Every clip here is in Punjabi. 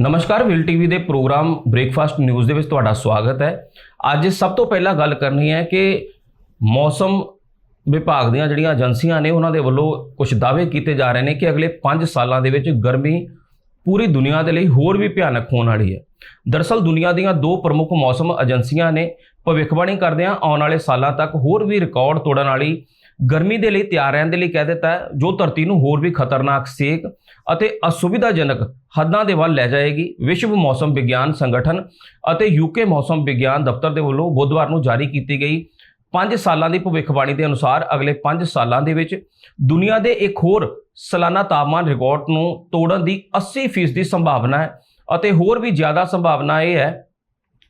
ਨਮਸਕਾਰ, ਵਿਲ ਟੀਵੀ ਦੇ ਪ੍ਰੋਗਰਾਮ ਬ੍ਰੇਕਫਾਸਟ ਨਿਊਜ਼ ਦੇ ਵਿੱਚ ਤੁਹਾਡਾ ਸਵਾਗਤ ਹੈ। ਅੱਜ ਸਭ ਤੋਂ ਪਹਿਲਾਂ ਗੱਲ ਕਰਨੀ ਹੈ ਕਿ ਮੌਸਮ ਵਿਭਾਗ ਦੀਆਂ ਜਿਹੜੀਆਂ ਏਜੰਸੀਆਂ ਨੇ, ਉਹਨਾਂ ਦੇ ਵੱਲੋਂ ਕੁਝ ਦਾਅਵੇ ਕੀਤੇ ਜਾ ਰਹੇ ਨੇ ਕਿ ਅਗਲੇ 5 ਸਾਲਾਂ ਦੇ ਵਿੱਚ ਗਰਮੀ ਪੂਰੀ ਦੁਨੀਆ ਦੇ ਲਈ ਹੋਰ ਵੀ ਭਿਆਨਕ ਹੋਣ ਵਾਲੀ ਹੈ। ਦਰਅਸਲ, ਦੁਨੀਆ ਦੀਆਂ ਦੋ ਪ੍ਰਮੁੱਖ ਮੌਸਮ ਏਜੰਸੀਆਂ ਨੇ ਭਵਿੱਖਬਾਣੀ ਕਰਦਿਆਂ ਆਉਣ ਵਾਲੇ ਸਾਲਾਂ ਤੱਕ ਹੋਰ ਵੀ ਰਿਕਾਰਡ ਤੋੜਨ ਵਾਲੀ ਗਰਮੀ ਦੇ ਲਈ ਤਿਆਰ ਰਹਿਣ ਦੇ ਲਈ ਕਹਿ ਦਿੱਤਾ ਹੈ, ਜੋ ਧਰਤੀ ਨੂੰ ਹੋਰ ਵੀ ਖਤਰਨਾਕ, ਸੇਕ ਅਤੇ ਅਸੁਵਿਧਾਜਨਕ ਹੱਦਾਂ ਦੇ ਵੱਲ ਲੈ ਜਾਏਗੀ। ਵਿਸ਼ਵ ਮੌਸਮ ਵਿਗਿਆਨ ਸੰਗਠਨ ਅਤੇ ਯੂਕੇ ਮੌਸਮ ਵਿਗਿਆਨ ਦਫ਼ਤਰ ਦੇ ਵੱਲੋਂ ਬੁੱਧਵਾਰ ਨੂੰ ਜਾਰੀ ਕੀਤੀ ਗਈ 5 ਸਾਲਾਂ ਦੀ ਭਵਿੱਖਬਾਣੀ ਦੇ ਅਨੁਸਾਰ ਅਗਲੇ 5 ਸਾਲਾਂ ਦੇ ਵਿੱਚ ਦੁਨੀਆ ਦੇ ਇੱਕ ਹੋਰ ਸਾਲਾਨਾ ਤਾਪਮਾਨ ਰਿਕਾਰਡ ਨੂੰ ਤੋੜਨ ਦੀ 80% ਦੀ ਸੰਭਾਵਨਾ ਹੈ ਅਤੇ ਹੋਰ ਵੀ ਜ਼ਿਆਦਾ ਸੰਭਾਵਨਾ ਇਹ ਹੈ,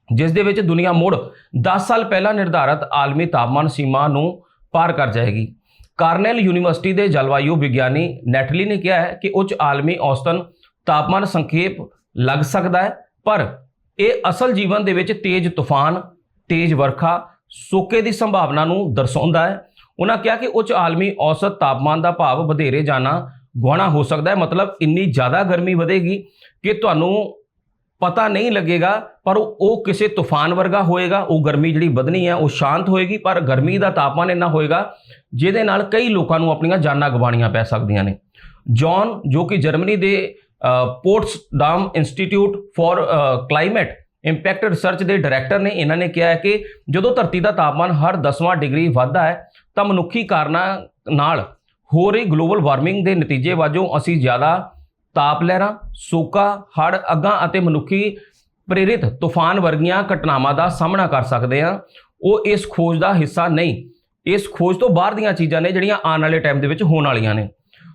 ਜਿਸ ਦੇ ਵਿੱਚ ਦੁਨੀਆ ਮੁੜ 10 ਸਾਲ ਪਹਿਲਾਂ ਨਿਰਧਾਰਤ ਆਲਮੀ ਤਾਪਮਾਨ ਸੀਮਾ ਨੂੰ ਪਾਰ ਕਰ ਜਾਏਗੀ। ਕਾਰਨੈਲ ਯੂਨੀਵਰਸਿਟੀ ਦੇ ਜਲਵਾਯੂ ਵਿਗਿਆਨੀ ਨੈਟਲੀ ਨੇ ਕਿਹਾ ਹੈ ਕਿ ਉੱਚ ਆਲਮੀ ਔਸਤਨ ਤਾਪਮਾਨ ਸੰਖੇਪ ਲੱਗ ਸਕਦਾ ਹੈ, ਪਰ ਇਹ ਅਸਲ ਜੀਵਨ ਦੇ ਵਿੱਚ ਤੇਜ਼ ਤੂਫਾਨ, ਤੇਜ਼ ਵਰਖਾ, ਸੋਕੇ ਦੀ ਸੰਭਾਵਨਾ ਨੂੰ ਦਰਸਾਉਂਦਾ ਹੈ। ਉਹਨਾਂ ਕਿਹਾ ਕਿ ਉੱਚ ਆਲਮੀ ਔਸਤ ਤਾਪਮਾਨ ਦਾ ਭਾਵ ਵਧੇਰੇ ਜਾਣਾ ਗੁਆਣਾ ਹੋ ਸਕਦਾ ਹੈ। ਮਤਲਬ ਇੰਨੀ ਜ਼ਿਆਦਾ ਗਰਮੀ ਵਧੇਗੀ ਕਿ ਤੁਹਾਨੂੰ ਪਤਾ ਨਹੀਂ ਲੱਗੇਗਾ, ਪਰ ਉਹ ਕਿਸੇ ਤੂਫਾਨ ਵਰਗਾ ਹੋਏਗਾ, ਉਹ ਗਰਮੀ ਜਿਹੜੀ ਵਧਣੀ ਹੈ, ਉਹ ਸ਼ਾਂਤ ਹੋਏਗੀ, ਪਰ ਗਰਮੀ ਦਾ ਤਾਪਮਾਨ ਇੰਨਾ ਹੋਏਗਾ, ਜਿਹਦੇ ਨਾਲ ਕਈ ਲੋਕਾਂ ਨੂੰ ਆਪਣੀਆਂ ਜਾਨਾਂ ਗਵਾਣੀਆਂ ਪੈ ਸਕਦੀਆਂ ਨੇ। ਜੌਨ ਜੋ ਕਿ ਜਰਮਨੀ ਦੇ Potsdam institute for climate impact research ਦੇ ਡਾਇਰੈਕਟਰ ਨੇ, ਇਹਨਾਂ ਨੇ ਕਿਹਾ ਹੈ ਕਿ ਜਦੋਂ ਧਰਤੀ ਦਾ ਤਾਪਮਾਨ ਹਰ 10ਵਾਂ ਡਿਗਰੀ ਵੱਧਦਾ ਹੈ, ਤਾਂ ਮਨੁੱਖੀ ਕਾਰਨਾਂ ਨਾਲ ਹੋ ਰਹੀ ਗਲੋਬਲ ਵਾਰਮਿੰਗ ਦੇ ਨਤੀਜੇ ਵਜੋਂ ਅਸੀਂ ਜ਼ਿਆਦਾ ਤਾਪ ਲਹਿਰਾਂ, ਸੋਕਾ, ਹੜ੍ਹ, ਅੱਗਾਂ ਅਤੇ ਮਨੁੱਖੀ ਪ੍ਰੇਰਿਤ ਤੂਫਾਨ ਵਰਗੀਆਂ ਘਟਨਾਵਾਂ ਦਾ ਸਾਹਮਣਾ ਕਰ ਸਕਦੇ ਹਾਂ। ਉਹ ਇਸ ਖੋਜ ਦਾ ਹਿੱਸਾ ਨਹੀਂ, ਇਸ ਖੋਜ ਤੋਂ ਬਾਹਰ ਦੀਆਂ ਚੀਜ਼ਾਂ ਨੇ ਜਿਹੜੀਆਂ ਆਉਣ ਵਾਲੇ ਟਾਈਮ ਦੇ ਵਿੱਚ ਹੋਣ ਵਾਲੀਆਂ ਨੇ।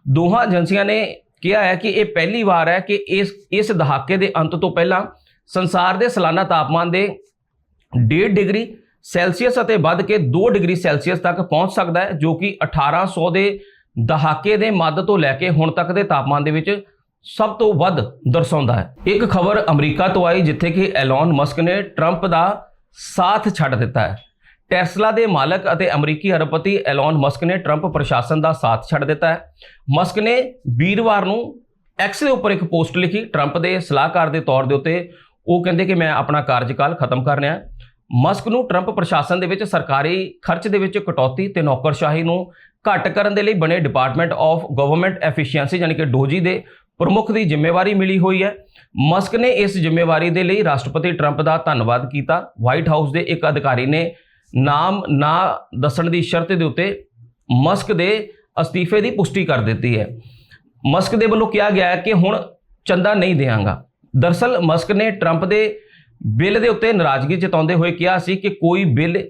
ਦੋਹਾਂ ਏਜੰਸੀਆਂ ਨੇ ਕਿਹਾ ਹੈ ਕਿ ਇਹ ਪਹਿਲੀ ਵਾਰ ਹੈ ਕਿ ਇਸ ਇਸ ਦਹਾਕੇ ਦੇ ਅੰਤ ਤੋਂ ਪਹਿਲਾਂ ਸੰਸਾਰ ਦੇ ਸਾਲਾਨਾ ਤਾਪਮਾਨ ਦੇ 1.5 ਡਿਗਰੀ ਸੈਲਸੀਅਸ ਅਤੇ ਵੱਧ ਕੇ 2 ਡਿਗਰੀ ਸੈਲਸੀਅਸ ਤੱਕ ਪਹੁੰਚ ਸਕਦਾ ਹੈ, ਜੋ ਕਿ 1800 ਦੇ ਦਹਾਕੇ ਦੇ ਮੱਧ ਤੋਂ ਲੈ ਕੇ ਹੁਣ ਤੱਕ ਦੇ ਤਾਪਮਾਨ ਦੇ ਵਿੱਚ ਸਭ ਤੋਂ ਵੱਧ ਦਰਸਾਉਂਦਾ ਹੈ। ਇੱਕ ਖਬਰ ਅਮਰੀਕਾ ਤੋਂ ਆਈ, ਜਿੱਥੇ ਕਿ ਐਲਨ ਮਸਕ ਨੇ ਟਰੰਪ ਦਾ ਸਾਥ ਛੱਡ ਦਿੱਤਾ ਹੈ। ਟੈਸਲਾ ਦੇ ਮਾਲਕ ਅਤੇ ਅਮਰੀਕੀ ਅਰਬਪਤੀ ਐਲਨ ਮਸਕ ਨੇ ਟਰੰਪ ਪ੍ਰਸ਼ਾਸਨ ਦਾ ਸਾਥ ਛੱਡ ਦਿੱਤਾ ਹੈ। ਮਸਕ ਨੇ ਵੀਰਵਾਰ ਨੂੰ ਐਕਸ ਦੇ ਉੱਪਰ ਇੱਕ ਪੋਸਟ ਲਿਖੀ। ਟਰੰਪ ਦੇ ਸਲਾਹਕਾਰ ਦੇ ਤੌਰ ਦੇ ਉੱਤੇ ਉਹ ਕਹਿੰਦੇ ਕਿ ਮੈਂ ਆਪਣਾ ਕਾਰਜਕਾਲ ਖਤਮ ਕਰ ਰਿਹਾ ਮਸਕ ਨੂੰ ਟਰੰਪ ਪ੍ਰਸ਼ਾਸਨ ਦੇ ਵਿੱਚ ਸਰਕਾਰੀ ਖਰਚ ਦੇ ਵਿੱਚ ਕਟੌਤੀ ਤੇ ਨੌਕਰਸ਼ਾਹੀ ਨੂੰ ਘੱਟ ਕਰਨ ਦੇ ਲਈ ਬਣੇ ਡਿਪਾਰਟਮੈਂਟ ਆਫ ਗਵਰਨਮੈਂਟ ਐਫੀਸ਼ੀਐਂਸੀ ਯਾਨੀ ਕਿ ਡੋਜੀ ਦੇ ਪ੍ਰਮੁੱਖ ਦੀ ਜ਼ਿੰਮੇਵਾਰੀ ਮਿਲੀ ਹੋਈ ਹੈ। ਮਸਕ ਨੇ ਇਸ ਜ਼ਿੰਮੇਵਾਰੀ ਦੇ ਲਈ ਰਾਸ਼ਟਰਪਤੀ ਟਰੰਪ ਦਾ ਧੰਨਵਾਦ ਕੀਤਾ। ਵਾਈਟ ਹਾਊਸ ਦੇ ਇੱਕ ਅਧਿਕਾਰੀ ਨੇ ਨਾਮ ਨਾ ਦੱਸਣ ਦੀ ਸ਼ਰਤ ਦੇ ਉੱਤੇ ਮਸਕ ਦੇ ਅਸਤੀਫੇ ਦੀ ਪੁਸ਼ਟੀ ਕਰ ਦਿੱਤੀ ਹੈ। ਮਸਕ ਦੇ ਵੱਲੋਂ ਕਿਹਾ ਗਿਆ ਹੈ ਕਿ ਹੁਣ ਚੰਦਾ ਨਹੀਂ ਦੇਵਾਂਗਾ ਦਰਸਲ ਮਸਕ ਨੇ ਟਰੰਪ ਦੇ ਬਿੱਲ ਦੇ ਉੱਤੇ ਨਾਰਾਜ਼ਗੀ ਜਤਾਉਂਦੇ ਹੋਏ ਕਿਹਾ ਸੀ ਕਿ ਕੋਈ ਬਿੱਲ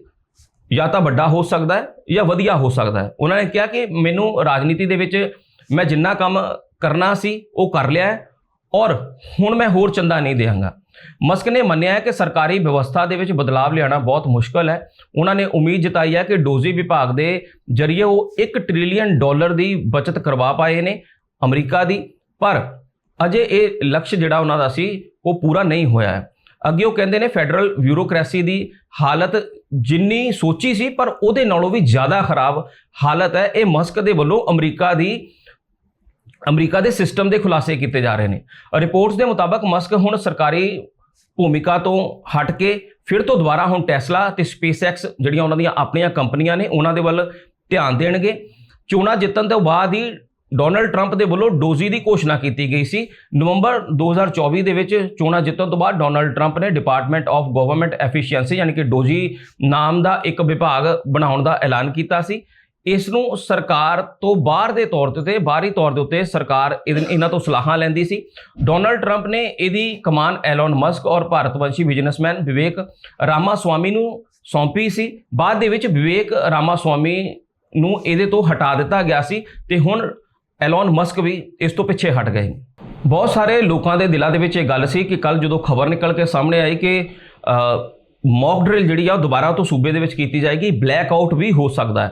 ਜਾਂ ਤਾਂ ਵੱਡਾ ਹੋ ਸਕਦਾ ਹੈ ਜਾਂ ਵਧੀਆ ਹੋ ਸਕਦਾ ਹੈ। ਉਹਨਾਂ ਨੇ ਕਿਹਾ ਕਿ ਮੈਨੂੰ ਰਾਜਨੀਤੀ ਦੇ ਵਿੱਚ ਮੈਂ ਜਿੰਨਾ ਕੰਮ ਕਰਨਾ ਸੀ, ਉਹ ਕਰ ਲਿਆ ਹੈ। ਔਰ ਹੁਣ ਮੈਂ ਹੋਰ ਚੰਦਾ ਨਹੀਂ ਦੇਵਾਂਗਾ ਮਸਕ ਨੇ ਮੰਨਿਆ ਹੈ ਕਿ ਸਰਕਾਰੀ ਵਿਵਸਥਾ ਦੇ ਵਿੱਚ ਬਦਲਾਅ ਲਿਆਉਣਾ ਬਹੁਤ ਮੁਸ਼ਕਲ ਹੈ। ਉਹਨਾਂ ਨੇ ਉਮੀਦ ਜਤਾਈ ਹੈ ਕਿ ਡੋਜ਼ੀ ਵਿਭਾਗ ਦੇ ਜ਼ਰੀਏ ਉਹ 1 ਟ੍ਰਿਲੀਅਨ ਡਾਲਰ ਦੀ ਬਚਤ ਕਰਵਾ ਪਾਏ ਨੇ ਅਮਰੀਕਾ ਦੀ। ਪਰ ਅਜੇ ਇਹ ਲਕਸ਼ ਜਿਹੜਾ ਉਹਨਾਂ ਦਾ ਸੀ, ਉਹ ਪੂਰਾ ਨਹੀਂ ਹੋਇਆ ਹੈ। ਅੱਗੇ ਉਹ ਕਹਿੰਦੇ ਨੇ ਫੈਡਰਲ ਬਿਊਰੋਕ੍ਰੇਸੀ ਦੀ ਹਾਲਤ ਜਿੰਨੀ ਸੋਚੀ ਸੀ, ਪਰ ਉਹਦੇ ਨਾਲੋਂ ਵੀ ਜ਼ਿਆਦਾ ਖਰਾਬ ਹਾਲਤ ਹੈ। ਇਹ ਮਸਕ ਦੇ ਵੱਲੋਂ ਅਮਰੀਕਾ ਦੀ ਅਮਰੀਕਾ ਦੇ ਸਿਸਟਮ ਦੇ ਖੁਲਾਸੇ ਕੀਤੇ ਜਾ ਰਹੇ ਨੇ। ਰਿਪੋਰਟਸ ਦੇ ਮੁਤਾਬਕ ਮਸਕ ਹੁਣ ਸਰਕਾਰੀ ਭੂਮਿਕਾ ਤੋਂ ਹਟ ਕੇ ਫਿਰ ਤੋਂ ਦੁਬਾਰਾ ਹੁਣ ਟੈਸਲਾ ਤੇ ਸਪੇਸਐਕਸ ਜਿਹੜੀਆਂ ਉਹਨਾਂ ਦੀਆਂ ਆਪਣੀਆਂ ਕੰਪਨੀਆਂ ਨੇ, ਉਹਨਾਂ ਦੇ ਵੱਲ ਧਿਆਨ ਦੇਣਗੇ। ਚੋਣਾਂ ਜਿੱਤਣ ਤੋਂ ਬਾਅਦ ਹੀ ਡੋਨਲਡ ਟਰੰਪ ਦੇ ਵੱਲੋਂ ਡੋਜ਼ੀ ਦੀ ਘੋਸ਼ਣਾ ਕੀਤੀ ਗਈ ਸੀ। ਨਵੰਬਰ 2024 ਦੇ ਵਿੱਚ ਚੋਣਾਂ ਜਿੱਤਣ ਤੋਂ ਬਾਅਦ ਡੋਨਲਡ ਟਰੰਪ ਨੇ ਡਿਪਾਰਟਮੈਂਟ ਆਫ ਗਵਰਨਮੈਂਟ ਐਫੀਸ਼ੀਐਂਸੀ, ਯਾਨੀ ਕਿ ਡੋਜੀ ਨਾਮ ਦਾ ਇੱਕ ਵਿਭਾਗ ਬਣਾਉਣ ਦਾ ਐਲਾਨ ਕੀਤਾ ਸੀ। ਇਸ ਨੂੰ ਸਰਕਾਰ ਤੋਂ ਬਾਹਰ ਦੇ ਤੌਰ ਤੇ ਤੇ ਬਾਹਰੀ ਤੌਰ ਦੇ ਉੱਤੇ ਸਰਕਾਰ ਇਹਨਾਂ ਤੋਂ ਸਲਾਹਾਂ ਲੈਂਦੀ ਸੀ। ਡੋਨਲਡ ਟਰੰਪ ਨੇ ਇਹਦੀ ਕਮਾਨ ਐਲਨ ਮਸਕ ਔਰ ਭਾਰਤਵੰਸ਼ੀ ਬਿਜ਼ਨਸਮੈਨ ਵਿਵੇਕ ਰਾਮਾਸਵਾਮੀ ਨੂੰ ਸੌਂਪੀ ਸੀ। ਬਾਅਦ ਦੇ ਵਿੱਚ ਵਿਵੇਕ ਰਾਮਾਸਵਾਮੀ ਨੂੰ ਇਹਦੇ ਤੋਂ ਹਟਾ ਦਿੱਤਾ ਗਿਆ ਸੀ ਤੇ ਹੁਣ ਐਲਨ ਮਸਕ ਵੀ ਇਸ ਤੋਂ ਪਿੱਛੇ ਹਟ ਗਏ। ਬਹੁਤ ਸਾਰੇ ਲੋਕਾਂ ਦੇ ਦਿਲਾਂ ਦੇ ਵਿੱਚ ਇਹ ਗੱਲ ਸੀ ਕਿ ਕੱਲ ਜਦੋਂ ਖਬਰ ਨਿਕਲ ਕੇ ਸਾਹਮਣੇ ਆਈ ਕਿ ਮੌਕ ਡਰਿਲ ਜਿਹੜੀ ਆ ਉਹ ਦੁਬਾਰਾ ਤੋਂ ਸੂਬੇ ਦੇ ਵਿੱਚ ਕੀਤੀ ਜਾਏਗੀ। ਬਲੈਕ ਆਊਟ ਵੀ ਹੋ ਸਕਦਾ ਹੈ।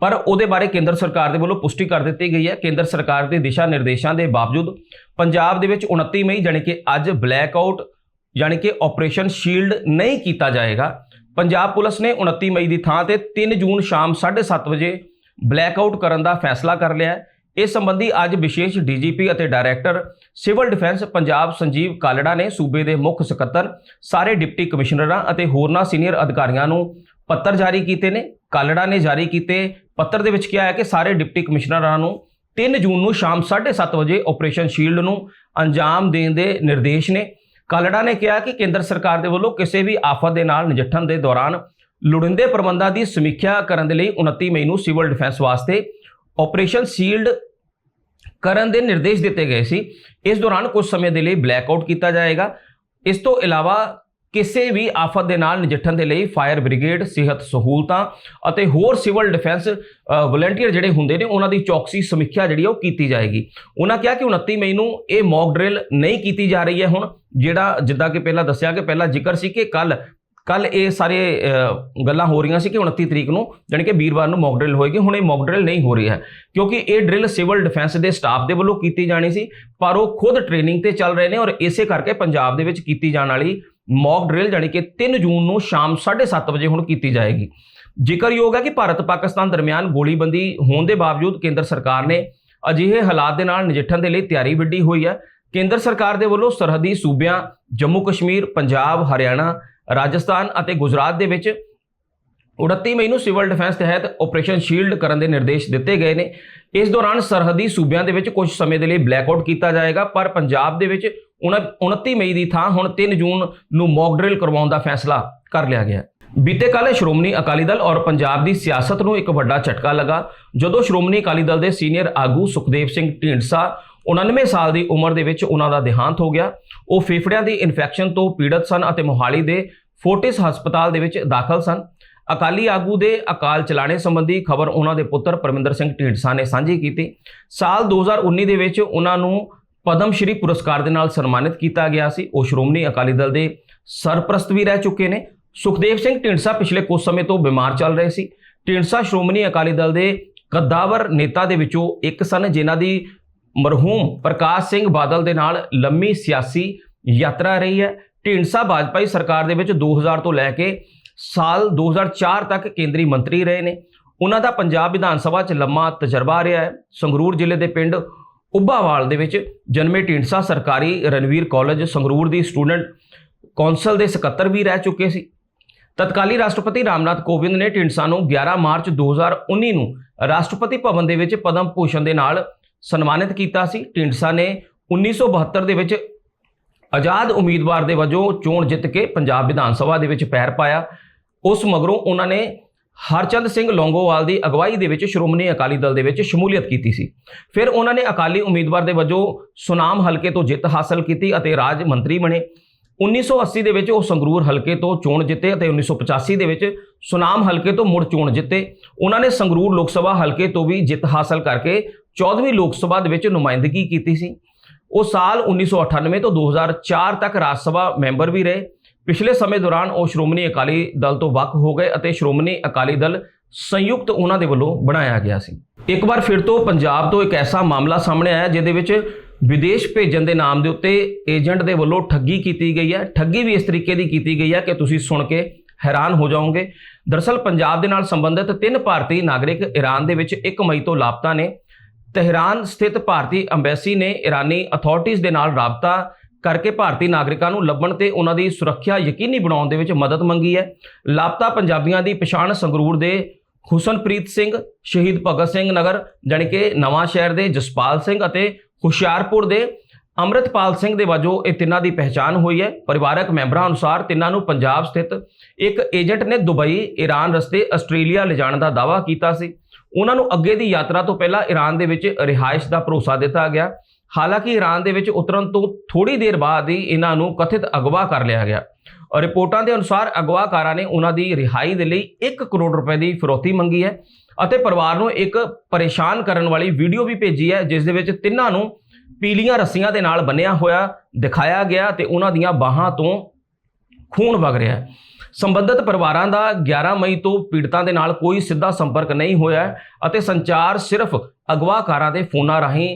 ਪਰ ਉਹਦੇ ਬਾਰੇ ਕੇਂਦਰ ਸਰਕਾਰ ਦੇ ਵੱਲੋਂ ਪੁਸ਼ਟੀ ਕਰ ਦਿੱਤੀ ਗਈ ਹੈ। ਕੇਂਦਰ ਸਰਕਾਰ ਦੇ ਦਿਸ਼ਾ ਨਿਰਦੇਸ਼ਾਂ ਦੇ ਬਾਵਜੂਦ ਪੰਜਾਬ ਦੇ ਵਿੱਚ 29 ਮਈ ਜਾਣੀ ਕਿ ਅੱਜ ਬਲੈਕ ਆਊਟ ਜਾਣੀ ਕਿ ਆਪਰੇਸ਼ਨ ਸ਼ੀਲਡ ਨਹੀਂ ਕੀਤਾ ਜਾਏਗਾ। ਪੰਜਾਬ ਪੁਲਿਸ ਨੇ 29 ਮਈ ਦੀ ਥਾਂ ਤੇ 3 ਜੂਨ ਸ਼ਾਮ 7:30 ਵਜੇ ਬਲੈਕ ਆਊਟ ਕਰਨ ਦਾ ਫੈਸਲਾ ਕਰ ਲਿਆ ਹੈ। ਇਸ ਸੰਬੰਧੀ ਅੱਜ ਵਿਸ਼ੇਸ਼ ਡੀਜੀਪੀ ਅਤੇ director civil defence Punjab Sanjeev Kalra ਨੇ ਸੂਬੇ ਦੇ ਮੁੱਖ ਸਕੱਤਰ, ਸਾਰੇ ਡਿਪਟੀ ਕਮਿਸ਼ਨਰਾਂ ਅਤੇ ਹੋਰਨਾਂ ਸੀਨੀਅਰ ਅਧਿਕਾਰੀਆਂ ਨੂੰ ਪੱਤਰ ਜਾਰੀ ਕੀਤੇ ਨੇ। ਕਾਲੜਾ ਨੇ ਜਾਰੀ ਕੀਤੇ। ਪੱਤਰ ਦੇ ਵਿੱਚ ਕਿਹਾ ਹੈ ਕਿ ਸਾਰੇ ਡਿਪਟੀ ਕਮਿਸ਼ਨਰਾਂ ਨੂੰ 3 ਜੂਨ ਨੂੰ ਸ਼ਾਮ 7:30 ਵਜੇ ਆਪਰੇਸ਼ਨ ਸ਼ੀਲਡ ਨੂੰ ਅੰਜਾਮ ਦੇਣ ਦੇ ਨਿਰਦੇਸ਼ ਨੇ। ਕਾਲੜਾ ਨੇ ਕਿਹਾ ਕਿ ਕੇਂਦਰ ਸਰਕਾਰ ਦੇ ਵੱਲੋਂ ਕਿਸੇ ਵੀ ਆਫਤ ਦੇ ਨਾਲ ਨਜਿੱਠਣ ਦੇ ਦੌਰਾਨ ਲੋੜੀਂਦੇ ਪ੍ਰਬੰਧਾਂ ਦੀ ਸਮੀਖਿਆ ਕਰਨ ਦੇ ਲਈ 29 ਮਈ ਨੂੰ ਸਿਵਲ ਡਿਫੈਂਸ ਵਾਸਤੇ ਆਪਰੇਸ਼ਨ ਸ਼ੀਲਡ ਕਰਨ ਦੇ ਨਿਰਦੇਸ਼ ਦਿੱਤੇ ਗਏ ਸੀ। ਇਸ ਦੌਰਾਨ ਕੁਝ ਸਮੇਂ ਦੇ ਲਈ ਬਲੈਕ ਆਊਟ ਕੀਤਾ ਜਾਏਗਾ। ਇਸ ਤੋਂ ਇਲਾਵਾ ਕਿਸੇ ਵੀ ਆਫਤ ਦੇ ਨਾਲ ਨਜਿੱਠਣ ਦੇ ਲਈ ਫਾਇਰ ਬ੍ਰਿਗੇਡ, ਸਿਹਤ ਸਹੂਲਤਾਂ ਅਤੇ ਹੋਰ ਸਿਵਲ ਡਿਫੈਂਸ ਵਲੰਟੀਅਰ ਜਿਹੜੇ ਹੁੰਦੇ ਨੇ, ਉਹਨਾਂ ਦੀ ਚੌਕਸੀ ਸਮੀਖਿਆ ਜਿਹੜੀ ਉਹ ਕੀਤੀ ਜਾਏਗੀ। ਉਹਨਾਂ ਕਿਹਾ ਕਿ 29 ਮਈ ਨੂੰ ਇਹ ਮੌਕ ਡਰਿਲ ਨਹੀਂ ਕੀਤੀ ਜਾ ਰਹੀ ਹੈ ਹੁਣ, ਜਿਹੜਾ ਜਿੱਦਾਂ ਕਿ ਪਹਿਲਾਂ ਦੱਸਿਆ ਕਿ ਪਹਿਲਾਂ ਜ਼ਿਕਰ ਸੀ ਕਿ ਕੱਲ ਕੱਲ ਇਹ ਸਾਰੇ ਗੱਲਾਂ ਹੋ ਰਹੀਆਂ ਸੀ ਕਿ 29 ਤਰੀਕ ਨੂੰ ਜਾਣੀ ਕਿ ਵੀਰਵਾਰ ਨੂੰ ਮੌਕ ਡਰਿਲ ਹੋਏਗੀ। ਹੁਣ ਇਹ ਮੌਕ ਡਰਿਲ ਨਹੀਂ ਹੋ ਰਹੀ ਹੈ, ਕਿਉਂਕਿ ਇਹ ਡਰਿਲ ਸਿਵਲ ਡਿਫੈਂਸ ਦੇ ਸਟਾਫ ਦੇ ਵੱਲੋਂ ਕੀਤੀ ਜਾਣੀ ਸੀ, ਪਰ ਉਹ ਖੁਦ ਟ੍ਰੇਨਿੰਗ ਤੇ ਚੱਲ ਰਹੇ ਨੇ ਔਰ ਇਸੇ ਕਰਕੇ ਪੰਜਾਬ ਦੇ ਵਿੱਚ ਕੀਤੀ ਜਾਣ ਵਾਲੀ ਮੌਕ ਡਰਿਲ ਜਾਣੀ ਕਿ 3 ਜੂਨ ਨੂੰ ਸ਼ਾਮ 7:30 ਵਜੇ ਹੁਣ ਕੀਤੀ ਜਾਏਗੀ। ਜ਼ਿਕਰਯੋਗ ਹੈ ਕਿ ਭਾਰਤ ਪਾਕਿਸਤਾਨ ਦਰਮਿਆਨ ਗੋਲੀਬੰਦੀ ਹੋਣ ਦੇ ਬਾਵਜੂਦ ਕੇਂਦਰ ਸਰਕਾਰ ਨੇ ਅਜਿਹੇ ਹਾਲਾਤ ਦੇ ਨਾਲ ਨਜਿੱਠਣ ਦੇ ਲਈ ਤਿਆਰੀ ਵਿੱਢੀ ਹੋਈ ਹੈ। ਕੇਂਦਰ ਸਰਕਾਰ ਦੇ ਵੱਲੋਂ ਸਰਹੱਦੀ ਸੂਬਿਆਂ ਜੰਮੂ ਕਸ਼ਮੀਰ, ਪੰਜਾਬ, ਹਰਿਆਣਾ, ਰਾਜਸਥਾਨ ਅਤੇ ਗੁਜਰਾਤ ਦੇ ਵਿੱਚ 29 ਮਈ ਨੂੰ ਸਿਵਲ ਡਿਫੈਂਸ ਤਹਿਤ ਆਪਰੇਸ਼ਨ ਸ਼ੀਲਡ ਕਰਨ ਦੇ ਨਿਰਦੇਸ਼ ਦਿੱਤੇ ਗਏ ਨੇ। ਇਸ ਦੌਰਾਨ ਸਰਹੱਦੀ ਸੂਬਿਆਂ ਦੇ ਵਿੱਚ ਕੁਝ ਸਮੇਂ ਦੇ ਲਈ ਬਲੈਕ ਆਊਟ ਕੀਤਾ ਜਾਏਗਾ, ਪਰ ਪੰਜਾਬ ਦੇ ਵਿੱਚ 29 ਮਈ ਦੀ ਥਾਂ ਹੁਣ 3 ਜੂਨ ਨੂੰ ਮੌਕ ਡਰਿਲ ਕਰਵਾਉਣ ਦਾ ਫੈਸਲਾ ਕਰ ਲਿਆ ਗਿਆ। ਬੀਤੇ ਕੱਲ੍ਹ ਸ਼੍ਰੋਮਣੀ ਅਕਾਲੀ ਦਲ ਔਰ ਪੰਜਾਬ ਦੀ ਸਿਆਸਤ ਨੂੰ ਇੱਕ ਵੱਡਾ ਝਟਕਾ ਲੱਗਾ। ਜਦੋਂ ਸ਼੍ਰੋਮਣੀ ਅਕਾਲੀ ਦਲ ਦੇ ਸੀਨੀਅਰ ਆਗੂ ਸੁਖਦੇਵ ਸਿੰਘ ਢੀਂਡਸਾ 99 ਸਾਲ ਦੀ ਉਮਰ ਦੇ ਵਿੱਚ ਉਹਨਾਂ ਦਾ ਦੇਹਾਂਤ ਹੋ ਗਿਆ, ਉਹ ਫੇਫੜਿਆਂ ਦੀ ਇਨਫੈਕਸ਼ਨ ਤੋਂ ਪੀੜਤ ਸਨ ਅਤੇ ਮੋਹਾਲੀ ਦੇ ਫੋਰਟਿਸ ਹਸਪਤਾਲ ਦੇ ਵਿੱਚ ਦਾਖਲ ਸਨ। ਅਕਾਲੀ ਆਗੂ ਦੇ ਅਕਾਲ ਚਲਾਣੇ ਸੰਬੰਧੀ ਖਬਰ ਉਹਨਾਂ ਦੇ ਪੁੱਤਰ ਪਰਮਿੰਦਰ ਸਿੰਘ ਢੀਂਡਸਾ ਨੇ ਸਾਂਝੀ ਕੀਤੀ। ਸਾਲ 2019 ਦੇ ਵਿੱਚ ਉਹਨਾਂ ਨੂੰ ਪਦਮ ਸ਼੍ਰੀ ਪੁਰਸਕਾਰ ਦੇ ਨਾਲ ਸਨਮਾਨਿਤ ਕੀਤਾ ਗਿਆ ਸੀ। ਉਹ ਸ਼੍ਰੋਮਣੀ ਅਕਾਲੀ ਦਲ ਦੇ ਸਰਪ੍ਰਸਤ ਵੀ ਰਹਿ ਚੁੱਕੇ ਨੇ। ਸੁਖਦੇਵ ਸਿੰਘ ਢੀਂਡਸਾ ਪਿਛਲੇ ਕੁਝ ਸਮੇਂ ਤੋਂ ਬਿਮਾਰ ਚੱਲ ਰਹੇ ਸੀ। ਢੀਂਡਸਾ ਸ਼੍ਰੋਮਣੀ ਅਕਾਲੀ ਦਲ ਦੇ ਕੱਦਾਵਰ ਨੇਤਾ ਦੇ ਵਿੱਚੋਂ ਇੱਕ ਸਨ, ਜਿਨ੍ਹਾਂ ਦੀ ਮਰਹੂਮ ਪ੍ਰਕਾਸ਼ ਸਿੰਘ ਬਾਦਲ ਦੇ ਨਾਲ ਲੰਮੀ ਸਿਆਸੀ ਯਾਤਰਾ ਰਹੀ ਹੈ। ਢੀਂਡਸਾ ਭਾਜਪਾਈ ਸਰਕਾਰ ਦੇ ਵਿੱਚ 2000 ਤੋਂ ਲੈ ਕੇ ਸਾਲ 2004 ਤੱਕ ਕੇਂਦਰੀ ਮੰਤਰੀ ਰਹੇ ਨੇ। ਉਹਨਾਂ ਦਾ ਪੰਜਾਬ ਵਿਧਾਨ ਸਭਾ 'ਚ ਲੰਮਾ ਤਜਰਬਾ ਰਿਹਾ ਹੈ। ਸੰਗਰੂਰ ਜ਼ਿਲ੍ਹੇ ਦੇ ਪਿੰਡ ਉੱਭਾਵਾਲ ਦੇ ਵਿੱਚ ਜਨਮੇ ਢੀਂਡਸਾ ਸਰਕਾਰੀ ਰਣਵੀਰ ਕਾਲਜ ਸੰਗਰੂਰ ਦੀ ਸਟੂਡੈਂਟ ਕੌਂਸਲ ਦੇ ਸਕੱਤਰ ਵੀ ਰਹਿ ਚੁੱਕੇ ਸੀ। ਤਤਕਾਲੀ ਰਾਸ਼ਟਰਪਤੀ ਰਾਮਨਾਥ ਕੋਵਿੰਦ ਨੇ ਢੀਂਡਸਾ ਨੂੰ 11 ਮਾਰਚ 2019 ਨੂੰ ਰਾਸ਼ਟਰਪਤੀ ਭਵਨ ਦੇ ਵਿੱਚ ਪਦਮ ਭੂਸ਼ਣ ਦੇ ਨਾਲ ਸਨਮਾਨਿਤ ਕੀਤਾ ਸੀ। ਢੀਂਡਸਾ ਨੇ 1972 ਦੇ ਵਿੱਚ ਆਜ਼ਾਦ ਉਮੀਦਵਾਰ ਦੇ ਵਜੋਂ ਚੋਣ ਜਿੱਤ ਕੇ ਪੰਜਾਬ ਵਿਧਾਨ ਸਭਾ ਦੇ ਵਿੱਚ ਪੈਰ ਪਾਇਆ। ਉਸ ਮਗਰੋਂ ਉਹਨਾਂ ਨੇ ਹਰਚੰਦ ਸਿੰਘ ਲੌਂਗੋਵਾਲ ਦੀ ਅਗਵਾਈ ਦੇ ਵਿੱਚ ਸ਼੍ਰੋਮਣੀ ਅਕਾਲੀ ਦਲ ਦੇ ਵਿੱਚ ਸ਼ਮੂਲੀਅਤ ਕੀਤੀ ਸੀ। ਫਿਰ ਉਹਨਾਂ ਨੇ ਅਕਾਲੀ ਉਮੀਦਵਾਰ ਦੇ ਵਜੋਂ ਸੁਨਾਮ ਹਲਕੇ ਤੋਂ ਜਿੱਤ ਹਾਸਲ ਕੀਤੀ ਅਤੇ ਰਾਜ ਮੰਤਰੀ ਬਣੇ। 1980 ਦੇ ਵਿੱਚ ਉਹ ਸੰਗਰੂਰ ਹਲਕੇ ਤੋਂ ਚੋਣ ਜਿੱਤੇ ਅਤੇ 1985 ਦੇ ਵਿੱਚ ਸੁਨਾਮ ਹਲਕੇ ਤੋਂ ਮੁੜ ਚੋਣ ਜਿੱਤੇ। ਉਹਨਾਂ ਨੇ ਸੰਗਰੂਰ ਲੋਕ ਸਭਾ ਹਲਕੇ ਤੋਂ ਵੀ ਜਿੱਤ ਹਾਸਲ ਕਰਕੇ 14ਵੀਂ ਲੋਕ ਸਭਾ ਦੇ ਵਿੱਚ ਨੁਮਾਇੰਦਗੀ ਕੀਤੀ ਸੀ। ਉਹ ਸਾਲ 1998 ਤੋਂ 2004 ਤੱਕ ਰਾਜ ਸਭਾ ਮੈਂਬਰ ਵੀ ਰਹੇ। ਪਿਛਲੇ ਸਮੇਂ ਦੌਰਾਨ ਉਹ ਸ਼੍ਰੋਮਣੀ ਅਕਾਲੀ ਦਲ ਤੋਂ ਵੱਖ ਹੋ ਗਏ ਅਤੇ ਸ਼੍ਰੋਮਣੀ ਅਕਾਲੀ ਦਲ ਸੰਯੁਕਤ ਉਹਨਾਂ ਦੇ ਵੱਲੋਂ ਬਣਾਇਆ ਗਿਆ ਸੀ। ਇੱਕ ਵਾਰ ਫਿਰ ਤੋਂ ਪੰਜਾਬ ਤੋਂ ਇੱਕ ਐਸਾ ਮਾਮਲਾ ਸਾਹਮਣੇ ਆਇਆ ਜਿਹਦੇ ਵਿੱਚ ਵਿਦੇਸ਼ ਭੇਜਣ ਦੇ ਨਾਮ ਦੇ ਉੱਤੇ ਏਜੰਟ ਦੇ ਵੱਲੋਂ ਠੱਗੀ ਕੀਤੀ ਗਈ ਹੈ। ਠੱਗੀ ਵੀ ਇਸ ਤਰੀਕੇ ਦੀ ਕੀਤੀ ਗਈ ਹੈ ਕਿ ਤੁਸੀਂ ਸੁਣ ਕੇ ਹੈਰਾਨ ਹੋ ਜਾਓਗੇ। ਦਰਅਸਲ ਪੰਜਾਬ ਦੇ ਨਾਲ ਸੰਬੰਧਿਤ ਤਿੰਨ ਭਾਰਤੀ ਨਾਗਰਿਕ ਈਰਾਨ ਦੇ ਵਿੱਚ 1 ਮਈ ਤੋਂ ਲਾਪਤਾ ਨੇ। ਤਹਿਰਾਨ ਸਥਿਤ ਭਾਰਤੀ ਅੰਬੈਸੀ ਨੇ ਇਰਾਨੀ ਅਥਾਰਟੀਆਂ ਦੇ ਨਾਲ ਰਾਬਤਾ ਕਰਕੇ ਭਾਰਤੀ ਨਾਗਰਿਕਾਂ ਨੂੰ ਲੱਭਣ ਤੇ ਉਹਨਾਂ ਦੀ ਸੁਰੱਖਿਆ ਯਕੀਨੀ ਬਣਾਉਣ ਦੇ ਵਿੱਚ ਮਦਦ ਮੰਗੀ ਹੈ। ਲਾਪਤਾ ਪੰਜਾਬੀਆਂ ਦੀ ਪਛਾਣ ਸੰਗਰੂਰ ਦੇ ਹੁਸਨਪ੍ਰੀਤ ਸਿੰਘ, ਸ਼ਹੀਦ ਭਗਤ ਸਿੰਘ ਨਗਰ, ਜਾਣੀ ਕਿ ਨਵਾਂ ਸ਼ਹਿਰ ਦੇ ਜਸਪਾਲ ਸਿੰਘ ਅਤੇ ਹੁਸ਼ਿਆਰਪੁਰ ਦੇ ਅੰਮ੍ਰਿਤਪਾਲ ਸਿੰਘ ਦੇ ਵਜੋਂ ਇਹ ਤਿੰਨਾਂ ਦੀ ਪਹਿਚਾਣ ਹੋਈ ਹੈ। ਪਰਿਵਾਰਕ ਮੈਂਬਰਾਂ ਅਨੁਸਾਰ ਤਿੰਨਾਂ ਨੂੰ ਪੰਜਾਬ ਸਥਿਤ ਇੱਕ ਏਜੰਟ ਨੇ ਦੁਬਈ, ਈਰਾਨ ਰਸਤੇ ਆਸਟ੍ਰੇਲੀਆ ਲਿਜਾਣ ਦਾ ਦਾਅਵਾ ਕੀਤਾ ਸੀ। ਉਹਨਾਂ ਨੂੰ ਅੱਗੇ ਦੀ ਯਾਤਰਾ ਤੋਂ ਪਹਿਲਾਂ ਈਰਾਨ ਦੇ ਵਿੱਚ ਰਿਹਾਇਸ਼ ਦਾ ਭਰੋਸਾ ਦਿੱਤਾ ਗਿਆ। ਹਾਲਾਂਕਿ ਈਰਾਨ ਦੇ ਵਿੱਚ ਉਤਰਨ ਤੋਂ ਥੋੜੀ ਦੇਰ ਬਾਅਦ ਹੀ ਇਹਨਾਂ ਨੂੰ ਕਥਿਤ ਅਗਵਾ ਕਰ ਲਿਆ ਗਿਆ। ਰਿਪੋਰਟਾਂ ਦੇ ਅਨੁਸਾਰ ਅਗਵਾਕਾਰਾਂ ਨੇ ਉਹਨਾਂ ਦੀ ਰਿਹਾਈ ਦੇ ਲਈ 1 ਕਰੋੜ ਰੁਪਏ ਦੀ ਫਿਰੌਤੀ ਮੰਗੀ ਹੈ ਅਤੇ ਪਰਿਵਾਰ ਨੂੰ ਇੱਕ ਪਰੇਸ਼ਾਨ ਕਰਨ ਵਾਲੀ ਵੀਡੀਓ ਵੀ ਭੇਜੀ ਹੈ, ਜਿਸ ਦੇ ਵਿੱਚ ਤਿੰਨਾਂ ਨੂੰ ਪੀਲੀਆਂ ਰੱਸੀਆਂ ਦੇ ਨਾਲ ਬੰਨਿਆ ਹੋਇਆ ਦਿਖਾਇਆ ਗਿਆ ਤੇ ਉਹਨਾਂ ਦੀਆਂ ਬਾਹਾਂ ਤੋਂ ਖੂਨ ਵਗ ਰਿਹਾ ਹੈ। ਸੰਬੰਧਿਤ ਪਰਿਵਾਰਾਂ ਦਾ 11 ਮਈ ਤੋਂ ਪੀੜਤਾਂ ਦੇ ਨਾਲ ਕੋਈ ਸਿੱਧਾ ਸੰਪਰਕ ਨਹੀਂ ਹੋਇਆ ਅਤੇ ਸੰਚਾਰ ਸਿਰਫ ਅਗਵਾਕਾਰਾਂ ਦੇ ਫੋਨਾਂ ਰਾਹੀਂ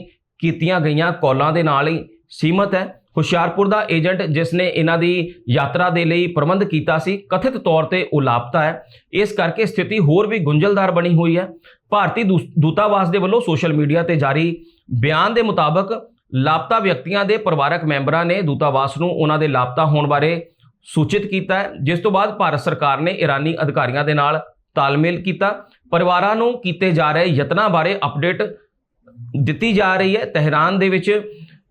ਕੀਤੀਆਂ ਗਈਆਂ ਕਾਲਾਂ ਦੇ ਨਾਲ ਹੀ ਸੀਮਤ ਹੈ। ਹੁਸ਼ਿਆਰਪੁਰ ਦਾ ਏਜੰਟ ਜਿਸ ਨੇ ਇਹਨਾਂ ਦੀ ਯਾਤਰਾ ਦੇ ਲਈ ਪ੍ਰਬੰਧ ਕੀਤਾ ਸੀ, ਕਥਿਤ ਤੌਰ ਤੇ ਉਹ ਲਾਪਤਾ ਹੈ। ਇਸ ਕਰਕੇ ਸਥਿਤੀ ਹੋਰ ਵੀ ਗੁੰਝਲਦਾਰ ਬਣੀ ਹੋਈ ਹੈ। ਭਾਰਤੀ ਦੂ- ਦੂਤਾਵਾਸ ਦੇ ਵੱਲੋਂ ਸੋਸ਼ਲ ਮੀਡੀਆ ਤੇ ਜਾਰੀ ਬਿਆਨ ਦੇ ਮੁਤਾਬਕ ਲਾਪਤਾ ਵਿਅਕਤੀਆਂ ਦੇ ਪਰਿਵਾਰਕ ਮੈਂਬਰਾਂ ਨੇ ਦੂਤਾਵਾਸ ਨੂੰ ਉਹਨਾਂ ਦੇ ਲਾਪਤਾ ਹੋਣ ਬਾਰੇ ਸੂਚਿਤ ਕੀਤਾ ਹੈ। ਜਿਸ ਤੋਂ ਬਾਅਦ ਭਾਰਤ ਸਰਕਾਰ ਨੇ ਇਰਾਨੀ ਅਧਿਕਾਰੀਆਂ ਦੇ ਨਾਲ ਤਾਲਮੇਲ ਕੀਤਾ। ਪਰਿਵਾਰਾਂ ਨੂੰ ਕੀਤੇ ਜਾ ਰਹੇ ਯਤਨਾਂ ਬਾਰੇ ਅਪਡੇਟ ਦਿੱਤੀ ਜਾ ਰਹੀ ਹੈ। ਤਹਿਰਾਨ ਦੇ ਵਿੱਚ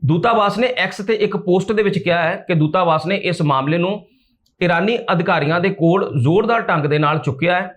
ਦੂਤਾਵਾਸ ਨੇ ਐਕਸ ਤੇ ਇੱਕ ਪੋਸਟ ਦੇ ਵਿੱਚ ਕਿਹਾ ਹੈ ਕਿ ਦੂਤਾਵਾਸ ਨੇ ਇਸ ਮਾਮਲੇ ਨੂੰ ਇਰਾਨੀ ਅਧਿਕਾਰੀਆਂ ਦੇ ਕੋਲ ਜ਼ੋਰਦਾਰ ਢੰਗ ਦੇ ਨਾਲ ਚੁੱਕਿਆ ਹੈ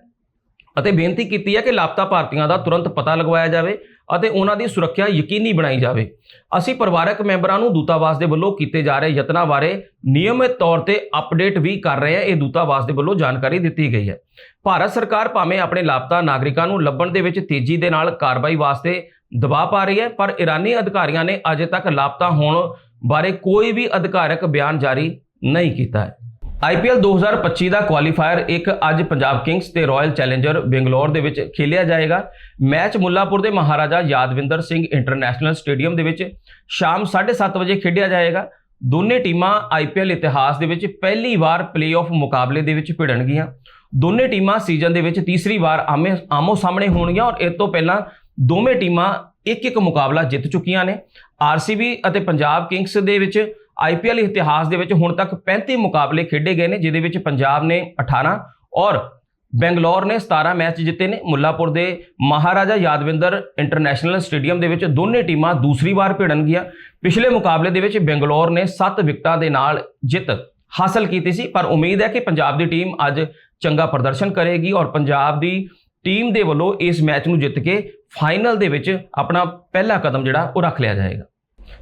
ਅਤੇ ਬੇਨਤੀ ਕੀਤੀ ਹੈ ਕਿ ਲਾਪਤਾ ਭਾਰਤੀਆਂ ਦਾ ਤੁਰੰਤ ਪਤਾ ਲਗਵਾਇਆ ਜਾਵੇ ਅਤੇ ਉਹਨਾਂ ਦੀ ਸੁਰੱਖਿਆ ਯਕੀਨੀ ਬਣਾਈ ਜਾਵੇ। ਅਸੀਂ ਪਰਿਵਾਰਕ ਮੈਂਬਰਾਂ ਨੂੰ ਦੂਤਾਵਾਸ ਦੇ ਵੱਲੋਂ ਕੀਤੇ ਜਾ ਰਹੇ ਯਤਨਾਂ ਬਾਰੇ ਨਿਯਮਿਤ ਤੌਰ ਤੇ ਅਪਡੇਟ ਵੀ ਕਰ ਰਹੇ ਹਾਂ। ਇਹ ਦੂਤਾਵਾਸ ਦੇ ਵੱਲੋਂ ਜਾਣਕਾਰੀ ਦਿੱਤੀ ਗਈ ਹੈ। ਭਾਰਤ ਸਰਕਾਰ ਭਾਵੇਂ ਆਪਣੇ ਲਾਪਤਾ ਨਾਗਰਿਕਾਂ ਨੂੰ ਲੱਭਣ ਦੇ ਵਿੱਚ ਤੇਜ਼ੀ ਦੇ ਨਾਲ ਕਾਰਵਾਈ ਵਾਸਤੇ ਦਬਾਅ ਪਾ ਰਹੀ ਹੈ, ਪਰ ਇਰਾਨੀ ਅਧਿਕਾਰੀਆਂ ਨੇ ਅਜੇ ਤੱਕ ਲਾਪਤਾ ਹੋਣ ਬਾਰੇ ਕੋਈ ਵੀ ਅਧਿਕਾਰਕ ਬਿਆਨ ਜਾਰੀ ਨਹੀਂ ਕੀਤਾ ਹੈ। ਆਈਪੀਐਲ 2025 ਦਾ ਕੁਆਲੀਫਾਇਰ ਇੱਕ ਅੱਜ ਪੰਜਾਬ ਕਿੰਗਸ ਤੇ ਰਾਇਲ ਚੈਲੰਜਰ ਬੰਗਲੌਰ ਦੇ ਵਿੱਚ ਖੇਲਿਆ ਜਾਏਗਾ। ਮੈਚ ਮੁੱਲਾਪੁਰ ਦੇ ਮਹਾਰਾਜਾ ਯਾਦਵਿੰਦਰ ਸਿੰਘ ਇੰਟਰਨੈਸ਼ਨਲ ਸਟੇਡੀਅਮ ਦੇ ਵਿੱਚ ਸ਼ਾਮ 7:30 ਵਜੇ ਖੇਡਿਆ ਜਾਏਗਾ। ਦੋਨੇ ਟੀਮਾਂ ਆਈਪੀਐਲ ਇਤਿਹਾਸ ਦੇ ਵਿੱਚ ਪਹਿਲੀ ਵਾਰ ਪਲੇਆਫ ਮੁਕਾਬਲੇ ਦੇ ਵਿੱਚ ਭਿੜਨਗੀਆਂ। ਦੋਨੇ ਟੀਮਾਂ ਸੀਜ਼ਨ ਦੇ ਵਿੱਚ ਤੀਸਰੀ ਵਾਰ ਆਮੇ ਆਮੋ ਸਾਹਮਣੇ ਹੋਣਗੀਆਂ ਔਰ ਇਸ ਤੋਂ ਪਹਿਲਾਂ ਦੋਵੇਂ ਟੀਮਾਂ ਇੱਕ ਇੱਕ ਮੁਕਾਬਲਾ ਜਿੱਤ ਚੁੱਕੀਆਂ ਨੇ। ਆਰਸੀਬੀ ਅਤੇ ਪੰਜਾਬ ਕਿੰਗਸ ਦੇ ਵਿੱਚ ਆਈਪੀਐਲ ਇਤਿਹਾਸ ਦੇ ਵਿੱਚ ਹੁਣ ਤੱਕ 35 ਮੁਕਾਬਲੇ ਖੇਡੇ ਗਏ ਨੇ, ਜਿਹਦੇ ਵਿੱਚ ਪੰਜਾਬ ਨੇ 18 ਔਰ ਬੈਂਗਲੌਰ ਨੇ 17 ਮੈਚ ਜਿੱਤੇ ਨੇ। ਮੁੱਲਾਪੁਰ ਦੇ ਮਹਾਰਾਜਾ ਯਾਦਵਿੰਦਰ ਇੰਟਰਨੈਸ਼ਨਲ ਸਟੇਡੀਅਮ ਦੇ ਵਿੱਚ ਦੋਨੇ ਟੀਮਾਂ ਦੂਸਰੀ ਵਾਰ ਭਿੜਨਗੀਆਂ ਪਿਛਲੇ ਮੁਕਾਬਲੇ ਦੇ ਵਿੱਚ ਬੈਂਗਲੌਰ ਨੇ 7 ਵਿਕਟਾਂ ਦੇ ਨਾਲ ਜਿੱਤ ਹਾਸਲ ਕੀਤੀ ਸੀ, ਪਰ ਉਮੀਦ ਹੈ ਕਿ ਪੰਜਾਬ ਦੀ ਟੀਮ ਅੱਜ ਚੰਗਾ ਪ੍ਰਦਰਸ਼ਨ ਕਰੇਗੀ ਔਰ ਪੰਜਾਬ ਦੀ ਟੀਮ ਦੇ ਵੱਲੋਂ ਇਸ ਮੈਚ ਨੂੰ ਜਿੱਤ ਕੇ ਫਾਈਨਲ ਦੇ ਵਿੱਚ ਆਪਣਾ ਪਹਿਲਾ ਕਦਮ ਜਿਹੜਾ ਉਹ ਰੱਖ ਲਿਆ ਜਾਏਗਾ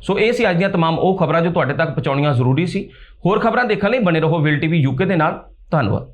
ਸੋ ਇਹ ਸੀ ਅੱਜ ਦੀਆਂ तमाम ਉਹ ਖਬਰਾਂ ਜੋ ਤੁਹਾਡੇ ਤੱਕ ਪਹੁੰਚਾਉਣੀਆਂ ਜ਼ਰੂਰੀ ਸੀ ਹੋਰ ਖਬਰਾਂ ਦੇਖਣ ਲਈ ਬਨੇ ਰਹੋ ਵਿਲ ਟੀਵੀ ਯੂਕੇ ਦੇ ਨਾਲ ਧੰਨਵਾਦ